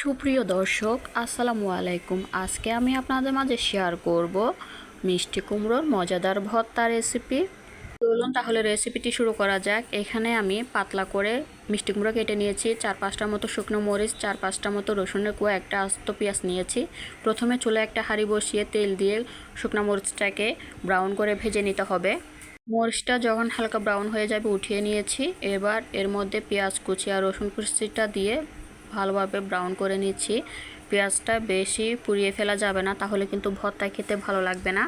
সুপ্রিয় দর্শক, আসসালামু আলাইকুম। আজকে আমি আপনাদের মাঝে শেয়ার করব মিষ্টি কুমড়োর মজাদার ভর্তা রেসিপি চলুন তাহলে রেসিপিটি শুরু করা যাক। এখানে আমি পাতলা করে মিষ্টি কুমড়ো কেটে নিয়েছি, চার পাঁচটার মতো শুকনো মরিচ, চার পাঁচটা মতো রসুনের কুয়া একটা আস্ত পেঁয়াজ নিয়েছি। প্রথমে চুলে একটা হাঁড়ি বসিয়ে তেল দিয়ে শুকনো মরিচটাকে ব্রাউন করে ভেজে নিতে হবে। মরিচটা যখন হালকা ব্রাউন হয়ে যাবে, উঠিয়ে নিয়েছি। এবার এর মধ্যে পেঁয়াজ কুচি আর রসুন কুচিটা দিয়ে ভালোভাবে ব্রাউন করে নিচ্ছি। পেঁয়াজটা বেশি পুড়িয়ে ফেলা যাবে না, তাহলে কিন্তু ভর্তা খেতে ভালো লাগবে না।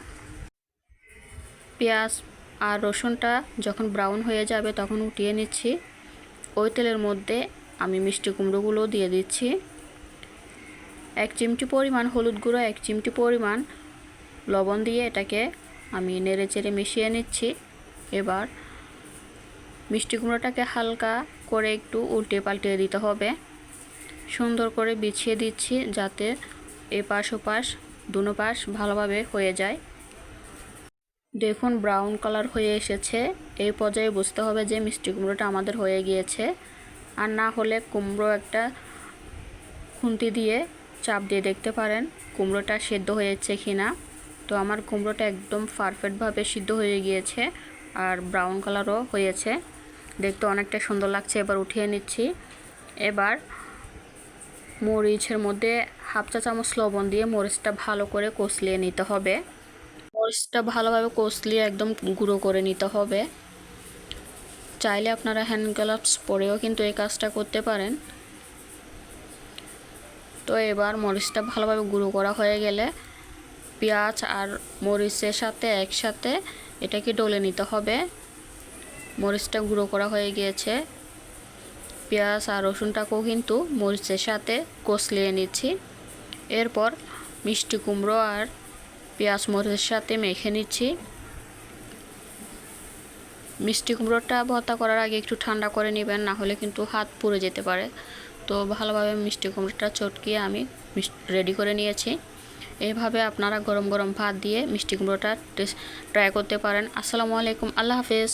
পেঁয়াজ আর রসুনটা যখন ব্রাউন হয়ে যাবে তখন উঠিয়ে নিচ্ছি। ওই তেলের মধ্যে আমি মিষ্টি কুমড়োগুলো দিয়ে দিচ্ছি। এক চিমটি পরিমাণ হলুদ গুঁড়ো, এক চিমটি পরিমাণ লবণ দিয়ে এটাকে আমি নেড়ে চেড়ে মিশিয়ে নিচ্ছি। এবার মিষ্টি কুমড়োটাকে হালকা করে একটু উল্টে পাল্টে দিতে হবে। সুন্দর করে বিছিয়ে দিচ্ছি যাতে এপাশ ওপাশ দুনো পাশ ভালোভাবে হয়ে যায়। দেখুন ব্রাউন কালার হয়ে এসেছে। এই পর্যায়ে বুঝতে হবে যে মিষ্টি কুমড়োটা আমাদের হয়ে গিয়েছে। আর না হলে কুমড়ো একটা খুন্তি দিয়ে চাপ দিয়ে দেখতে পারেন কুমড়োটা সেদ্ধ হয়েছে কি না তো আমার কুমড়োটা একদম পারফেক্টভাবে সিদ্ধ হয়ে গিয়েছে আর ব্রাউন কালারও হয়েছে। দেখতে অনেকটা সুন্দর লাগছে, এবার উঠিয়ে নিচ্ছি। এবার মরিচের মধ্যে হাফ চা চামচ লবণ দিয়ে মরিচটা ভালো করে কষলিয়ে নিতে হবে। মরিচটা ভালোভাবে কষলিয়ে একদম গুঁড়ো করে নিতে হবে। চাইলে আপনারা হ্যান্ড গ্লাভস পরেও কিন্তু এই কাজটা করতে পারেন। তো এবার মরিচটা ভালোভাবে গুঁড়ো করা হয়ে গেলে পেঁয়াজ আর মরিচের সাথে একসাথে এটাকে ডলে নিতে হবে। মরিচটা গুঁড়ো করা হয়ে গিয়েছে। পেঁয়াজ আর রসুনটাকেও কিন্তু মরিচের সাথে কষলিয়ে নিচ্ছি। এরপর মিষ্টি কুমড়ো আর পেঁয়াজ মরিচের সাথে মেখে নিচ্ছি। মিষ্টি কুমড়োটা ভর্তা করার আগে একটু ঠান্ডা করে নেবেন, না হলে কিন্তু হাত পুড়ে যেতে পারে। তো ভালোভাবে মিষ্টি কুমড়োটা চটকিয়ে আমি রেডি করে নিয়েছি। এইভাবে আপনারা গরম গরম ভাত দিয়ে মিষ্টি কুমড়োটা ট্রাই করতে পারেন। আসসালামু আলাইকুম, আল্লাহ হাফেজ।